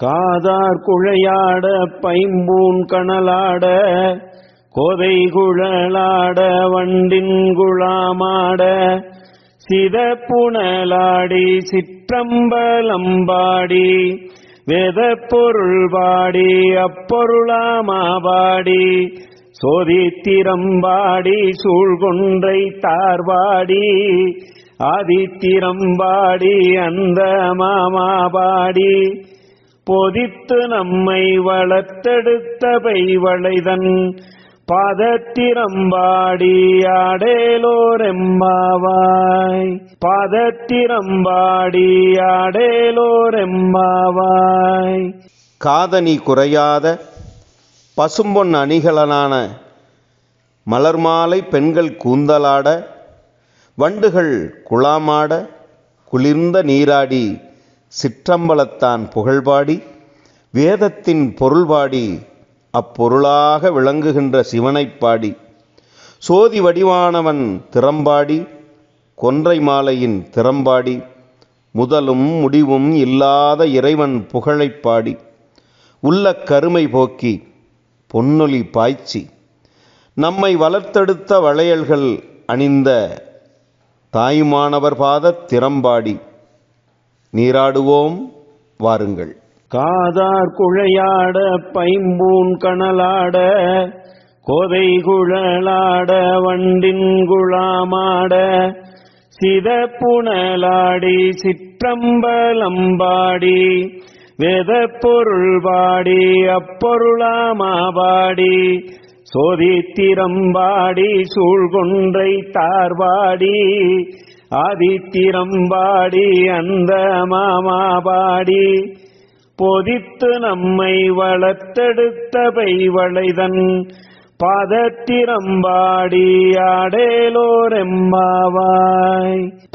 காதார் குழையாட பைம்பூன் கணலாட கோதை குழலாட வண்டின் குழாமாட சிதப்புணலாடி சிற்றம்பலம்பாடி வேத பொருள் பாடி அப்பொருளாமாபாடி சோதித்திரம்பாடி சூழ்கொன்றை தார்வாடி ஆதித்திரம்பாடி அந்த மாமாபாடி பொதித்து நம்மை வளர்த்தெடுத்த பைவளைதன் பாதத்திரம்பாடி ஆடேலோரெம்மாவாய் பாதத்திரம்பாடி ஆடேலோரெம்மாவாய் காதணி குறையாத பசும்பொன் அணிகலனான மலர்மாலை பெண்கள் கூந்தலாட வண்டுகள் குழாமாட குளிர்ந்த நீராடி சிற்றம்பலத்தான் புகழ்பாடி வேதத்தின் பொருள்பாடி அப்பொருளாக விளங்குகின்ற சிவனைப் பாடி சோதி வடிவானவன் திறம்பாடி கொன்றை மாலையின் திறம்பாடி முதலும் முடிவும் இல்லாத இறைவன் புகழைப் பாடி உள்ள கருமை போக்கி பொன்னொலி பாய்ச்சி நம்மை வளர்த்தெடுத்த வளையல்கள் அணிந்த தாயுமானவர் பாத திறம்பாடி நீராடுவோம் வாருங்கள். காதார் குழையாட பைம்பூன் கணலாட கோதை குழலாட வண்டின் குழாமாட சிதப்புணலாடி சிற்றம்பலம்பாடி வேத பொருள் பாடி அப்பொருளாமாபாடி சோதித்திரம்பாடி சூழ்கொன்றை தார்வாடி ஆதித்திரம்பாடி அந்த மாமாபாடி பொதித்து நம்மை வளர்த்தெடுத்த பைவளைதன் பாதத்திரம்பாடி ஆடேலோரெம்பாவாய்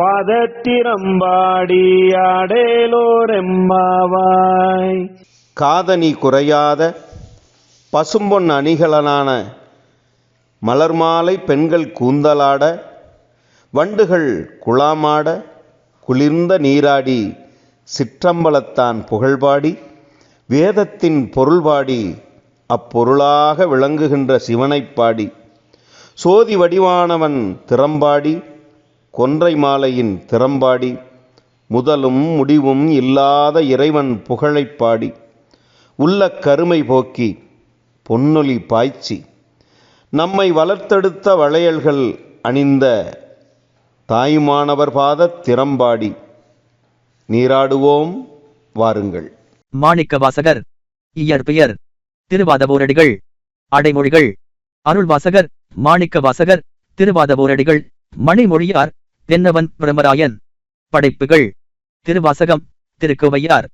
பாதத்திரம்பாடி ஆடேலோரெம்பாவாய் காதணி குறையாத பசும்பொன் அணிகலனான மலர்மாலை பெண்கள் கூந்தலாட வண்டுகள் குழாமாட குளிர்ந்த நீராடி சிற்றம்பலத்தான் புகழ்பாடி வேதத்தின் பொருள்பாடி அப்பொருளாக விளங்குகின்ற சிவனைப் பாடி சோதி வடிவானவன் திறம்பாடி கொன்றை மாலையின் திறம்பாடி முதலும் முடிவும் இல்லாத இறைவன் புகழைப் பாடி உள்ள கருமை போக்கி பொன்னொலி பாய்ச்சி நம்மை வளர்த்தெடுத்த வளையல்கள் அணிந்த தாயுமானவர் பாத திறம்பாடி. நீராடுவோம் வாருங்கள். மாணிக்க வாசகர் இயற்பெயர் திருவாதபோரடிகள் அடைமொழிகள். அருள்வாசகர் மாணிக்க வாசகர் திருவாதபோரடிகள். மணிமொழியார் தென்னவன் பிரமராயன் படைப்புகள் திருவாசகம் திருக்கோவையார்.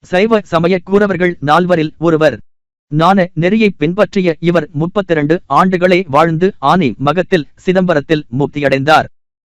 சைவ சமய கூறவர்கள் நால்வரில் ஒருவர். நான நெறியை பின்பற்றிய இவர் முப்பத்திரண்டு ஆண்டுகளே வாழ்ந்து ஆனி மகத்தில் சிதம்பரத்தில் முக்தியடைந்தார்